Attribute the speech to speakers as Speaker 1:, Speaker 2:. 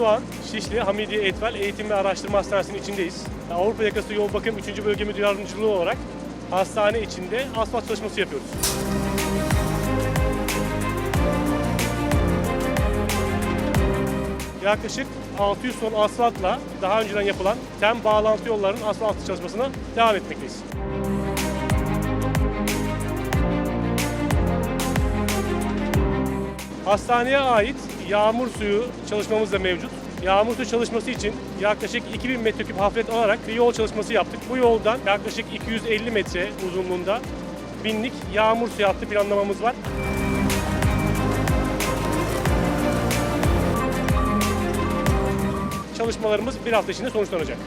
Speaker 1: Şu an Şişli Hamidiye Etvel Eğitim ve Araştırma Hastanesi'nin içindeyiz. Avrupa Yakası Yol Bakım 3. Bölge Müdür Yardımcılığı olarak hastane içinde asfalt çalışması yapıyoruz. Yaklaşık 600 ton asfaltla daha önceden yapılan tem bağlantı yollarının asfalt çalışmasına devam etmekteyiz. Hastaneye ait yağmur suyu çalışmamız da mevcut. Yağmur suyu çalışması için yaklaşık 2000 metreküp hafret alarak bir yol çalışması yaptık. Bu yoldan yaklaşık 250 metre uzunluğunda binlik yağmur suyu hattı planlamamız var. Çalışmalarımız bir hafta içinde sonuçlanacak.